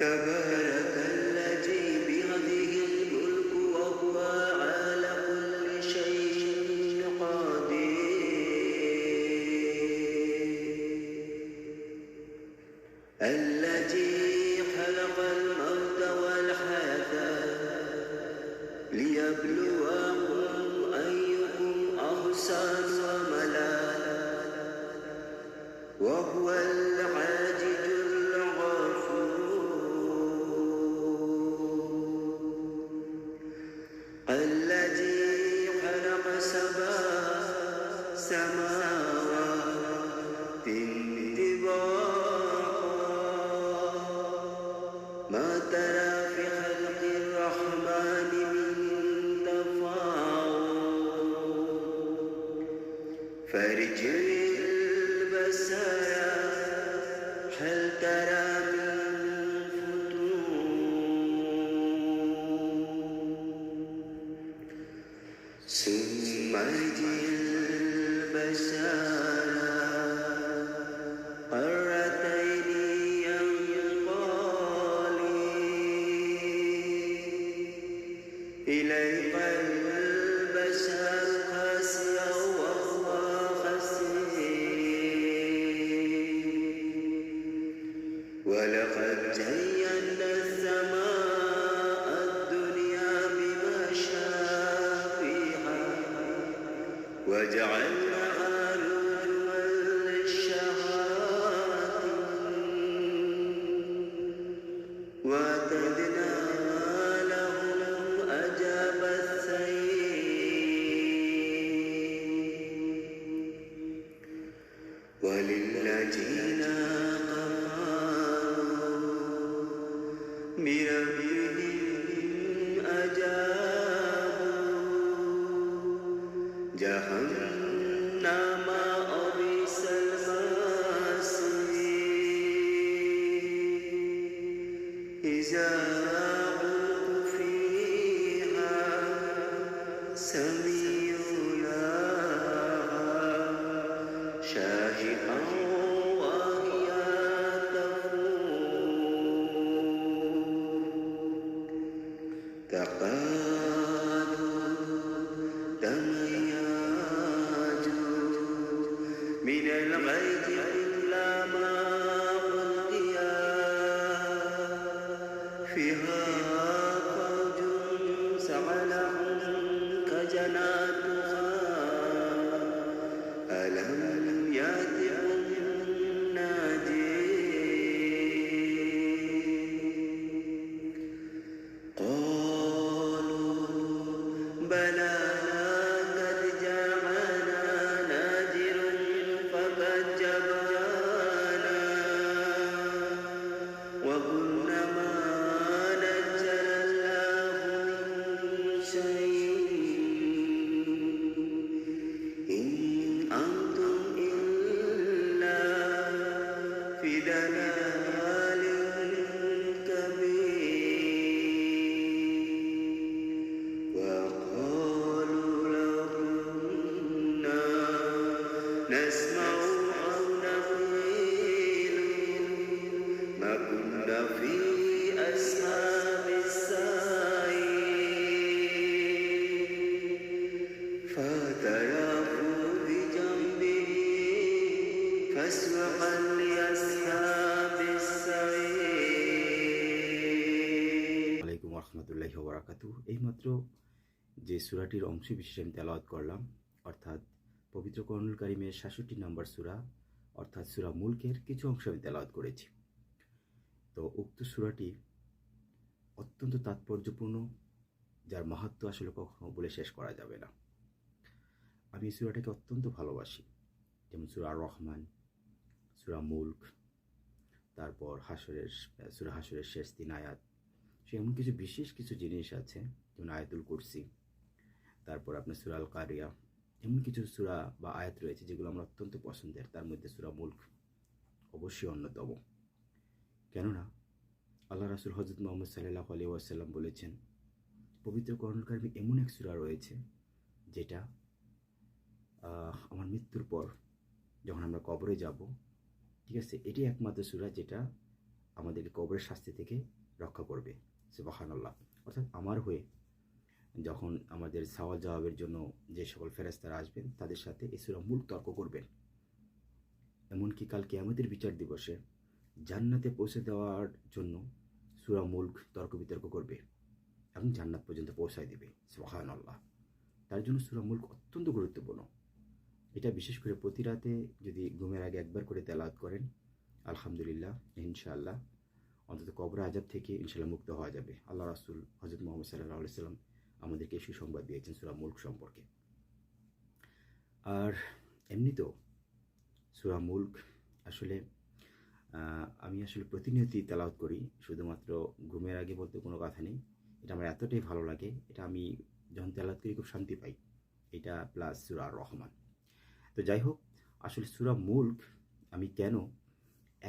the الذي خلق سبع سماوات للشياطين Charge it. نسمع أو نقيل ما كنا في أصحاب السعير فتيافوا بجنبه فاسوقا لأصحاب السعير আলাইকুম রহমতুল্লাহি ওবরাকাতু এইমাত্র যে সুরাটির অংশ বিশেষ আমি তেলাওয়াত করলাম অর্থাৎ পবিত্র করণুল কারিমের সাতষট্টি নম্বর সুরা, অর্থাৎ সুরা মুলকের কিছু অংশ আমি তেলাওয়াত করেছি। তো উক্ত সুরাটি অত্যন্ত তাৎপর্যপূর্ণ, যার মাহাত্ম আসলে কখনো বলে শেষ করা যাবে না। আমি এই সুরাটাকে অত্যন্ত ভালোবাসি, যেমন সুরা রহমান সুরা মুলক, তারপর হাসরের সুরা হাসরের শেষ তিন আয়াত, সে এমন কিছু বিশেষ কিছু জিনিস আছে, যেমন আয়াতুল কুরসি, তারপর আপনার সুরাল কারিয়া এমন কিছু সুরা বা আয়াত রয়েছে যেগুলো আমার অত্যন্ত পছন্দের। তার মধ্যে সুরা মুল্ক অবশ্যই অন্যতম। কেননা আল্লাহ রাসুল হজরত মোহাম্মদ সাল্লাহ আলী ওয়াসাল্লাম বলেছেন, পবিত্র করণকারী এমন এক সুরা রয়েছে যেটা আমার মৃত্যুর পর যখন আমরা কবরে যাব, ঠিক আছে, এটি একমাত্র সুরা যেটা আমাদেরকে কবরের শাস্তি থেকে রক্ষা করবে। সুবহানাল্লাহ। অর্থাৎ আমার হয়ে যখন আমাদের সওয়াল জবাবের জন্য যে সকল ফেরেস্তারা আসবেন, তাদের সাথে এই সূরা মূল তর্ক করবেন। এমনকি কাল কিয়ামতের বিচার দিবসে জান্নাতে পৌঁছে দেওয়ার জন্য সূরা মুল্ক তর্ক বিতর্ক করবে এবং জান্নাত পর্যন্ত পৌঁছায় দেবে। সুবহানাল্লাহ। তার জন্য সূরা মুল্ক অত্যন্ত গুরুত্বপূর্ণ। এটা বিশেষ করে প্রতি রাতে যদি ঘুমের আগে একবার করে তেলাওয়াত করেন, আলহামদুলিল্লাহ, ইনশাআল্লাহ, অন্তত কবর আজাব থেকে ইনশাল্লাহ মুক্ত হওয়া যাবে। আল্লাহ রাসুল হজরত মোহাম্মদ সাল্লাহ সাল্লাম আমাদেরকে সুসংবাদ দিয়েছেন সুরা মুল্ক সম্পর্কে। আর এমনিতেও সুরা মুল্ক আসলে আমি আসলে প্রতিনিয়তই তেলাওয়াত করি, শুধুমাত্র ঘুমের আগে বলতে কোনো কথা নেই। এটা আমার এতটাই ভালো লাগে, এটা আমি যখন তেলাওয়াত করি খুব শান্তি পাই। এটা প্লাস সুরা রহমান। তো যাই হোক, আসলে সুরা মুল্ক আমি কেন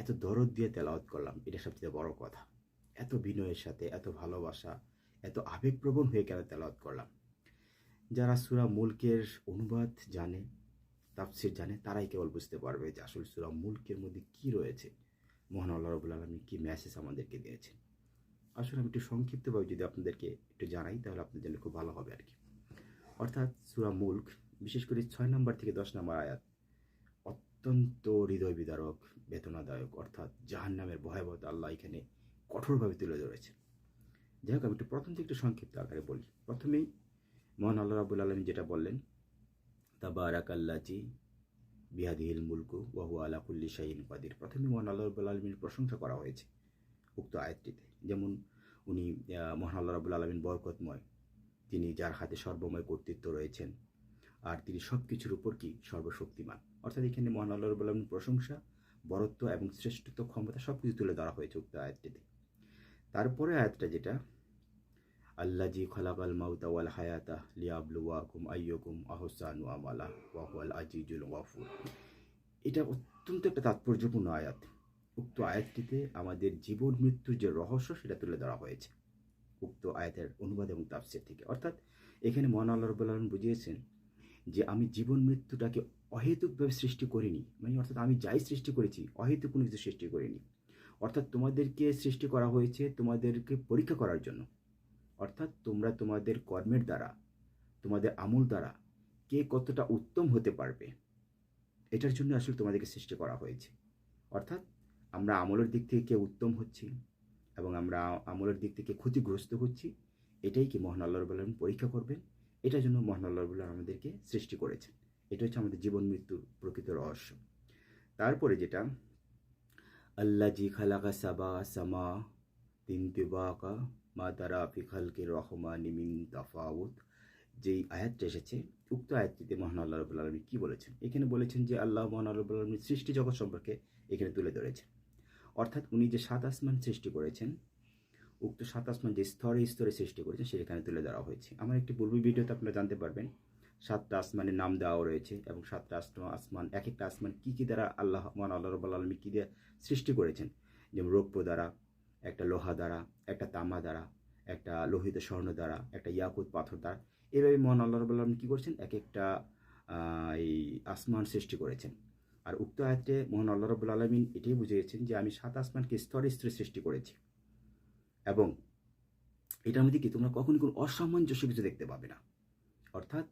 এত দরদ দিয়ে তেলাওয়াত করলাম, এটা সবচেয়ে বড় কথা। এত বিনয়ের সাথে, এত ভালোবাসা এত আবেগপ্রবণ হয়ে কেন তেলাওয়াত করলাম। যারা সুরা মুলকের অনুবাদ জানে, তাফসির জানে, তারাই কেবল বুঝতে পারবে যে আসল সুরা মুলকের মধ্যে কি রয়েছে। মহান আল্লাহ রবুল আলমী কী মেসেজ আমাদেরকে দিয়েছেন। আসলে আমি একটু সংক্ষিপ্তভাবে যদি আপনাদেরকে একটু জানাই, তাহলে আপনাদের জন্য খুব ভালো হবে আর কি অর্থাৎ সুরা মুল্ক, বিশেষ করে ছয় নম্বর থেকে দশ নম্বর আয়াত, অত্যন্ত হৃদয় বিদারক বেদনাদায়ক, অর্থাৎ জাহান নামের ভয়াবহতা আল্লাহ এখানে কঠোরভাবে তুলে ধরেছেন। যাই হোক, আমি একটু প্রথম থেকে একটু সংক্ষিপ্ত আকারে বলি। প্রথমেই মহান আল্লাহ রাবুল আলমী যেটা বললেন তাবারাক আল্লাজি বিহাদিহিল মুলকু ওয়াহু আলা কুল্লি শাহিন কাদির। প্রথমে মহান আল্লাহ রাবুল আলমীর প্রশংসা করা হয়েছে উক্ত আয়াতটিতে। যেমন উনি মহান আল্লাহ রাবুল আলমিন বরকতময় তিনি যার হাতে সর্বময় কর্তৃত্ব রয়েছেন, আর তিনি সব কিছুর উপর কি? সর্বশক্তিমান। অর্থাৎ এখানে মহান আল্লাহ রবুল আলমীর প্রশংসা, বরত্ব এবং শ্রেষ্ঠত্ব ক্ষমতা সব কিছু তুলে ধরা হয়েছে উক্ত আয়াতটিতে। তারপরে আয়াতটা যেটা আল্লাহ জি খলাকাল মাউতা ওয়াল হায়াতা লিয়াবলুয়াকুম আইয়কুম আহসানু আমালা ওয়াহুয়াল আজিজুল ওয়াফুর এটা অত্যন্ত একটা তাৎপর্যপূর্ণ আয়াত। উক্ত আয়াতটিতে আমাদের জীবন মৃত্যুর যে রহস্য, সেটা তুলে ধরা হয়েছে। উক্ত আয়াতের অনুবাদ এবং তাফসির থেকে। অর্থাৎ এখানে মহান আল্লাহ আলম বুঝিয়েছেন যে, আমি জীবন মৃত্যুটাকে অহেতুকভাবে সৃষ্টি করিনি। মানে অর্থাৎ আমি যাই সৃষ্টি করেছি, অহেতুক কোনো কিছু সৃষ্টি করিনি। অর্থাৎ তোমাদেরকে সৃষ্টি করা হয়েছে তোমাদেরকে পরীক্ষা করার জন্য। অর্থাৎ তোমরা তোমাদের কর্মের দ্বারা, তোমাদের আমল দ্বারা কে কতটা উত্তম হতে পারবে, এটার জন্য আসলে তোমাদেরকে সৃষ্টি করা হয়েছে। অর্থাৎ আমরা আমলের দিক থেকে কে উত্তম হচ্ছি এবং আমরা আমলের দিক থেকে ক্ষতিগ্রস্ত হচ্ছি, এটাই কি মহান আল্লাহ পরীক্ষা করবেন? এটার জন্য মহান আল্লাহ রবুল্লাহ আমাদেরকে সৃষ্টি করেছেন। এটা হচ্ছে আমাদের জীবন মৃত্যুর প্রকৃত রহস্য। তারপরে যেটা আল্লাহ জি খালাকা সাবা সামা তিন তিবাকা মা তারা ফিখালকে রহমা মিন তাফাউত যেই আয়াতটা এসেছে, উক্ত আয়াতটিতে মহান আল্লাহ রবুল আলমী কী বলেছেন? এখানে বলেছেন যে আল্লাহ মহান রবুল আলমীর সৃষ্টি জগৎ সম্পর্কে এখানে তুলে ধরেছেন। অর্থাৎ উনি যে সাত আসমান সৃষ্টি করেছেন, উক্ত সাত আসমান যে স্তরে স্তরে সৃষ্টি করেছেন সেখানে তুলে ধরা হয়েছে। আমার একটি পূর্ব ভিডিওতে আপনারা জানতে পারবেন সাতটা আসমানের নাম দেওয়া রয়েছে এবং সাতটা আসমান এক একটা আসমান কী কী দ্বারা আল্লাহ মহান আল্লাহ রবুল আলমী কী দিয়ে সৃষ্টি করেছেন? যেমন রৌপ্য দ্বারা, একটা লোহা দ্বারা, একটা তামা দ্বারা, একটা লোহিত স্বর্ণ দ্বারা, একটা ইয়াকুত পাথর দ্বারা। এভাবে মহান আল্লাহ রবুল আলম কী করছেন? এক একটা এই আসমান সৃষ্টি করেছেন। আর উক্ত আয়াতে মহান আল্লাহ রবুল আলমিন এটাই বুঝিয়েছেন যে আমি সাত আসমানকে স্তরে স্তরে সৃষ্টি করেছি। এবং এটার মধ্যে কি তোমরা কখনই কোনো অসামঞ্জস্য কিছু দেখতে পাবে না। অর্থাৎ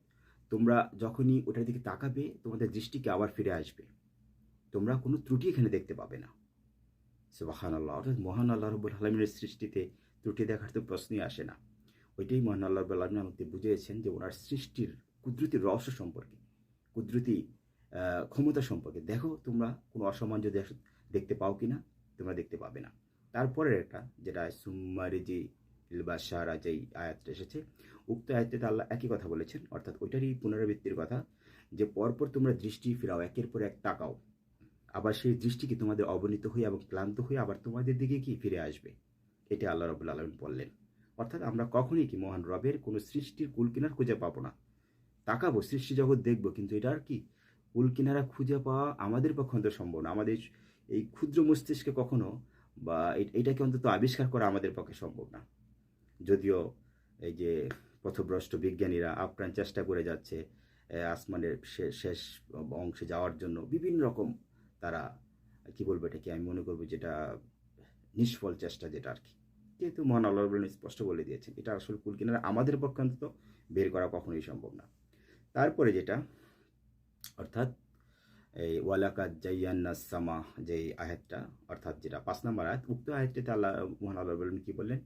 তোমরা যখনই ওটার দিকে তাকাবে, তোমাদের দৃষ্টিকে আবার ফিরে আসবে। তোমরা কোনো ত্রুটি এখানে দেখতে পাবে না। সুবাহান আল্লাহ অর্থাৎ মহান আল্লাহ রব্বুল আলমিনের সৃষ্টিতে ত্রুটি দেখার তো প্রশ্নই আসে না। ওইটাই মহান আল্লাহ রব্বুল আলমিন আমাকে বুঝিয়েছেন যে ওনার সৃষ্টির কুদরতি রহস্য সম্পর্কে, কুদরতি ক্ষমতা সম্পর্কে। দেখো তোমরা কোনো অসামান্য দেখ- দেখতে পাও কি না তোমরা দেখতে পাবে না। তারপরের একটা, যেটা সুম্মারিজি ইলবাসারা যেই আয়াতটা এসেছে। উক্ত আয়াতটাতে আল্লাহ একই কথা বলেছেন, অর্থাৎ ওইটারই পুনরাবৃত্তির কথা, যে পরপর তোমরা দৃষ্টি ফিরাও, একের পর এক তাকাও। আবার সেই দৃষ্টি কি তোমাদের অবনীত হয়ে এবং ক্লান্ত হয়ে আবার তোমাদের দিকে কি ফিরে আসবে? এটা আল্লাহ রবুল আলমিন বললেন। অর্থাৎ আমরা কখনই কি মহান রবের কোনো সৃষ্টির কুল কিনার খুঁজে পাবো না। তাকাবো, সৃষ্টি জগৎ দেখব, কিন্তু এটা আর কি কুল কিনারা খুঁজে পাওয়া আমাদের পক্ষে অন্তত সম্ভব না। আমাদের এই ক্ষুদ্র মস্তিষ্কে কখনো বা এটাকে অন্তত আবিষ্কার করা আমাদের পক্ষে সম্ভব না। যদিও এই যে পথভ্রষ্ট বিজ্ঞানীরা আপ্রাণ চেষ্টা করে যাচ্ছে আসমানের শেষ অংশে যাওয়ার জন্য, বিভিন্ন রকম তারা, কি বলব এটাকে, আমি মনে করব যেটা নিষ্ফল চেষ্টা যেটা আর কি। যেহেতু মহান আল্লাহ স্পষ্ট বলে দিয়েছেন, এটা আসলে কুল কিনারা আমাদের পক্ষে অন্তত বের করা কখনোই সম্ভব না। তারপরে যেটা, অর্থাৎ এই ওয়ালাকাত জাইয়ান্না সামা যে আয়াতটা, অর্থাৎ যেটা পাঁচ নম্বর আয়াত, উক্ত আয়াতটাতে আল্লাহ মহান আল্লাহ কি বললেন?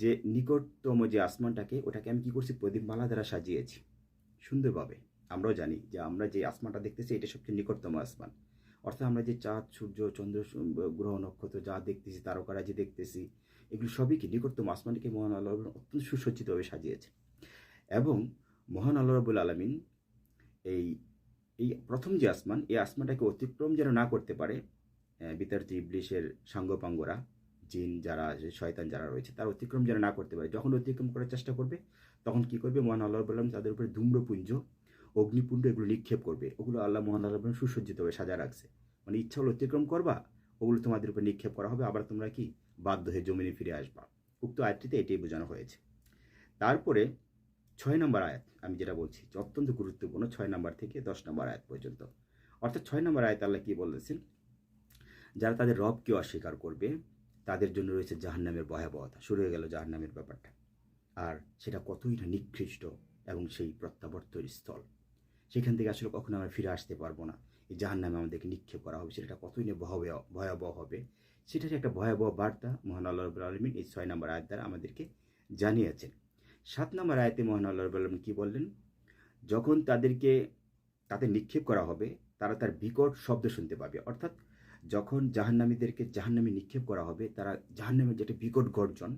যে নিকটতম যে আসমানটাকে, ওটাকে আমি কি করছি? প্রদীপমালা দ্বারা সাজিয়েছি। সুন্দরভাবে। আমরাও জানি যে আমরা যে আসমানটা দেখতেছি, এটা সবচেয়ে নিকটতম আসমান। অর্থাৎ আমরা যে চাঁদ, সূর্য, চন্দ্র গ্রহ, নক্ষত্র যা দেখতেছি, তারকারা যে দেখতেছি, এগুলো সবই কি নিকটতম আসমানকে মহান আল্লাহ অত্যন্ত সুসজ্জিতভাবে সাজিয়েছে। এবং মহান আল্লাহ রবুল আলমিন এই এই প্রথম যে আসমান, এই আসমানটাকে অতিক্রম যেন না করতে পারে বিতার্থী ইবলিশের সাঙ্গপাঙ্গরা জিন যারা আছে, শয়তান যারা রয়েছে, তার অতিক্রম যেন না করতে পারে। যখন অতিক্রম করার চেষ্টা করবে, তখন কি করবে? মহান আল্লাহ বললাম তাদের উপরে ধূম্রপুঞ্জ অগ্নিপুঞ্জ এগুলো নিক্ষেপ করবে। ওগুলো আল্লাহ মহান আল্লাহ বললাম সুসজ্জিত সুসজ্জিতভাবে সাজা রাখছে। মানে ইচ্ছা হলো অতিক্রম করবা, ওগুলো তোমাদের উপর নিক্ষেপ করা হবে, আবার তোমরা কি? বাধ্য হয়ে জমিনে ফিরে আসবা। উক্ত আয়াতটিতে এটাই বোঝানো হয়েছে। তারপরে ছয় নম্বর আয়াত, আমি যেটা বলছি, অত্যন্ত গুরুত্বপূর্ণ, ছয় নম্বর থেকে দশ নম্বর আয়াত পর্যন্ত। অর্থাৎ ছয় নম্বর আয়াত আল্লাহ কী বলেছেন যারা তাদের রবকে অস্বীকার করবে তাদের জন্য রয়েছে জাহান্নামের ভয়াবহতা। শুরু হয়ে গেল জাহান্নামের ব্যাপারটা। আর সেটা কতই না নিকৃষ্ট এবং সেই প্রত্যাবর্তন স্থল। সেখান থেকে আসলে কখনো আমরা ফিরে আসতে পারব না। এই জাহান্নামে আমাদেরকে নিক্ষেপ করা হবে, সেটা কতই না ভয়াবহ ভয়াবহ হবে। সেটার একটা ভয়াবহ বার্তা মহান আল্লাহ রবুল আলমিন এই ছয় নম্বর আয়াত দ্বারা আমাদেরকে জানিয়েছেন। সাত নম্বর আয়াতে মহান আল্লাহ রবুল কী বললেন? যখন তাদেরকে, তাদের নিক্ষেপ করা হবে, তারা তার বিকট শব্দ শুনতে পাবে। অর্থাৎ যখন জাহান্নামীদেরকে জাহান্নামে নিক্ষেপ করা হবে, তারা জাহান্নামের যেটা বিকট গর্জন,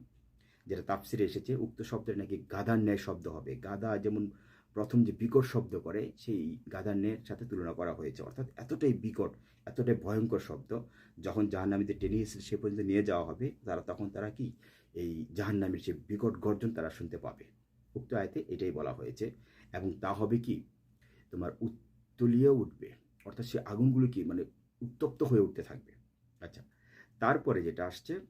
যেটা তাপসিরে এসেছে, উক্ত শব্দের নাকি গাদার ন্যায় শব্দ হবে। গাদা যেমন প্রথম যে বিকট শব্দ করে, সেই গাদার ন্যায়ের সাথে তুলনা করা হয়েছে। অর্থাৎ এতটাই বিকট, এতটাই ভয়ঙ্কর শব্দ, যখন জাহান্নামীদের টেনে এসে সে পর্যন্ত নিয়ে যাওয়া হবে, তারা তখন তারা কি? এই জাহান্নামীর যে বিকট গর্জন তারা শুনতে পাবে। উক্ত আয়তে এটাই বলা হয়েছে। এবং তা হবে কি? তোমার উত্তলিয়ে উঠবে। অর্থাৎ সে আগুনগুলো কি? মানে উত্তপ্ত হয়ে উঠতে থাকবে। আচ্ছা তারপরে যেটা আসছে,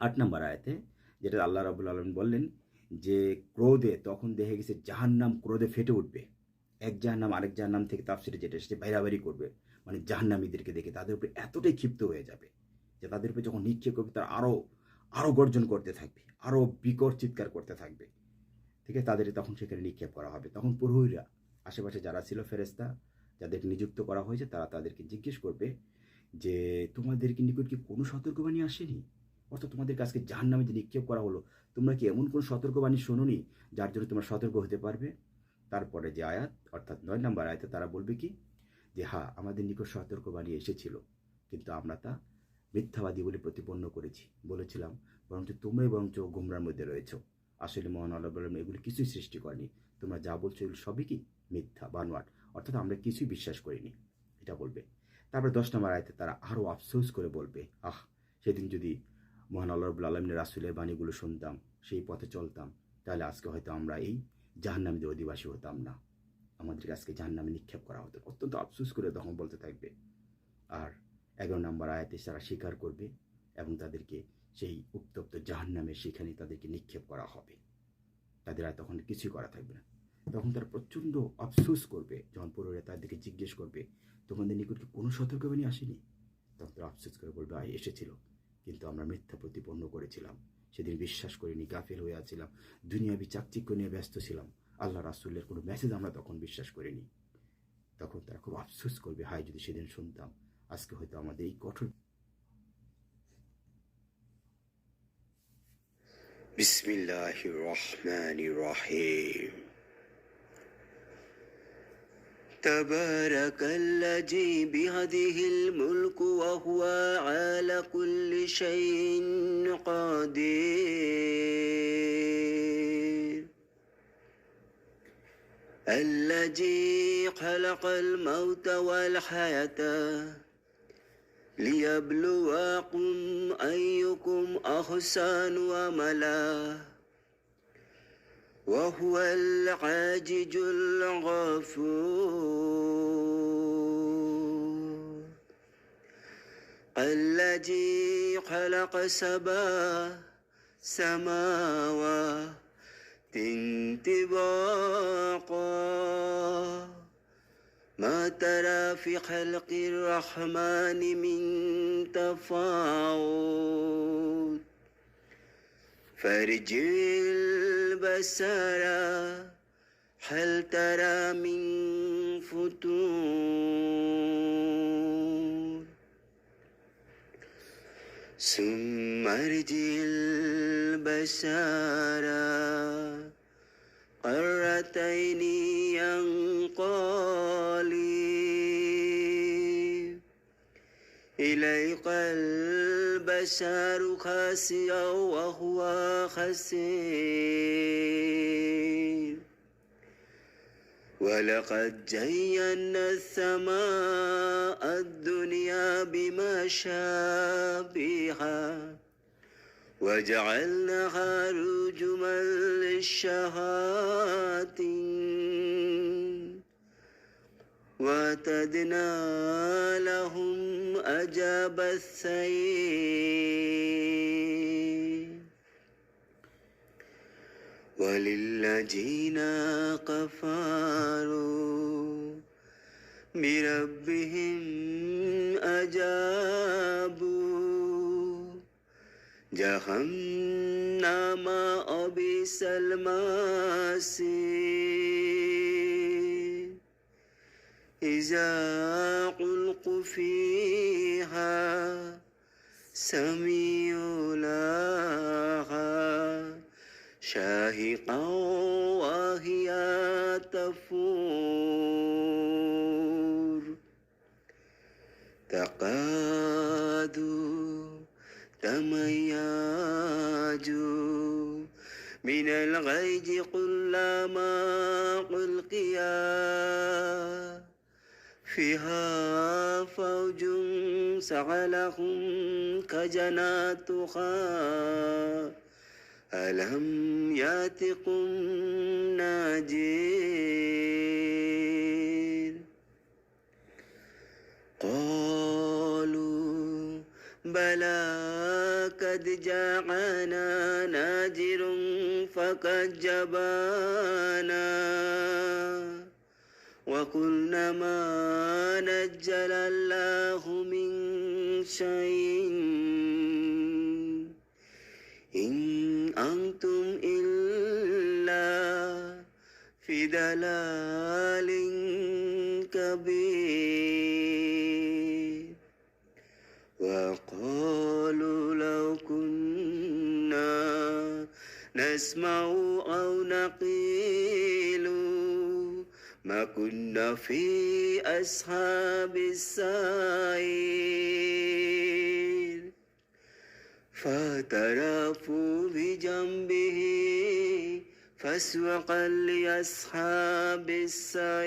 আট নম্বর আয়াতে, যেটা আল্লাহ রাবুল আলম বললেন যে, ক্রোধে তখন দেখে গেছে জাহান্নাম, ক্রোধে ফেটে উঠবে। এক জাহান্নাম আরেক জাহান্নাম থেকে তাপসিরে যেটা এসেছে বাইরাবারি করবে। মানে জাহান্নামীদেরকে দেখে তাদের উপরে এতটাই ক্ষিপ্ত হয়ে যাবে যে, তাদের উপরে যখন নিক্ষেপ করবে, তারা আরও আরও গর্জন করতে থাকবে আরও বিকট চিৎকার করতে থাকবে। ঠিক আছে? তাদের তখন সেখানে নিক্ষেপ করা হবে। তখন পুরোহিরা আশেপাশে যারা ছিল ফেরেস্তা যাদেরকে নিযুক্ত করা হয়েছে, তারা তাদেরকে জিজ্ঞেস করবে যে, তোমাদেরকে নিকট কি কোনো সতর্কবাণী আসেনি? অর্থাৎ তোমাদের কাছকে জাহান নামে যে নিক্ষেপ করা হলো, তোমরা কি এমন কোনো সতর্কবাণী শোনোনি যার জন্য তোমরা সতর্ক হতে পারবে? তারপরে যে আয়াত, অর্থাৎ নয় নম্বর আয়াতে তারা বলবে কি? যে হ্যাঁ আমাদের নিকট সতর্কবাণী এসেছিল, কিন্তু আমরা তা মিথ্যাবাদী বলে প্রতিপন্ন করেছি। বলেছিলাম, বরঞ্চ তোমরাই বরঞ্চ গুমরার মধ্যে রয়েছো। আসলে মহান আল্লাহ এগুলি কিছুই সৃষ্টি করেনি। তোমরা যা বলছো এগুলো সবই কি মিথ্যা, বানোয়াট। অর্থাৎ আমরা কিছুই বিশ্বাস করিনি, এটা বলবে। তারপরে দশ নম্বর আয়তে তারা আরও আফসোস করে বলবে, আহ, সেদিন যদি মহান আল্লাহ রবুল্লা আলমিনের রাসুলের বাণীগুলো শুনতাম, সেই পথে চলতাম, তাহলে আজকে হয়তো আমরা এই জাহান্নামীদের অধিবাসী হতাম না। আমাদেরকে আজকে জাহান্নামে নিক্ষেপ করা হতো। অত্যন্ত আফসোস করে তখন বলতে থাকবে। আর এগারো নম্বর আয়াতে তারা স্বীকার করবে এবং তাদেরকে সেই উত্তপ্ত জাহান্নামে সেখানে তাদেরকে নিক্ষেপ করা হবে। তাদের আর তখন কিছুই করা থাকবে না। তখন তারা প্রচণ্ড আফসোস করবে। যখন পড়ুয়া তাদেরকে জিজ্ঞেস করবে তোমাদের নিকটকে কোনো সতর্কবাণী আসেনি? তখন তারা আফসোস করে বলবে, আয়, এসেছিল। কিন্তু আমরা মিথ্যা প্রতিপন্ন করেছিলাম। সেদিন বিশ্বাস করিনি, গাফিল হয়ে আছিলাম। দুনিয়াবি চাকচিক্য নিয়ে ব্যস্ত ছিলাম। আল্লাহ রাসুল্লের কোনো মেসেজ আমরা তখন বিশ্বাস করিনি। তখন তারা খুব আফসোস করবে, হায়, যদি সেদিন শুনতাম, আজকে হয়তো আমাদের এই কঠোর বিসমিল্লাহ রহমান রহিম। تبارك الذي بيده الملك وهو على كل شيء قدير. الذي خلق الموت والحياة ليبلوكم أيكم أحسن عملا. وهو العاجز الغفور. الذي خلق سبع سماوات طباقا. ما ترى في خلق الرحمن من تفاوت. فارجع البصر هل ترى من فتور ثم ارجع البصر قرتين ينقلب إليك البشر خاسئا وهو خسير. ولقد زينا السماء الدنيا بمشابها وجعلناها رجما للشياطين واتدنا لهم أجاب السير وللذين كفروا بربهم أجابوا جهنم أبئس المصير إذا ألقوا فيها سمعوا لها شاهقا وهي تفور. تقاد تمياج من الغيج كلما ألقيا فيها سعلهم كجناتها. ألم يأتكم ناجين؟ قالوا بلى قد جاءنا ناجر فكذبنا وقلنا ما نجل الله شيء. إن أنتم إلا في دلال كبير. وقالوا لو كنا نسمع أو نقيل ما كنا في أصحاب السعير. فاعترفوا بجنبه فاسوقا لأصحاب السعير.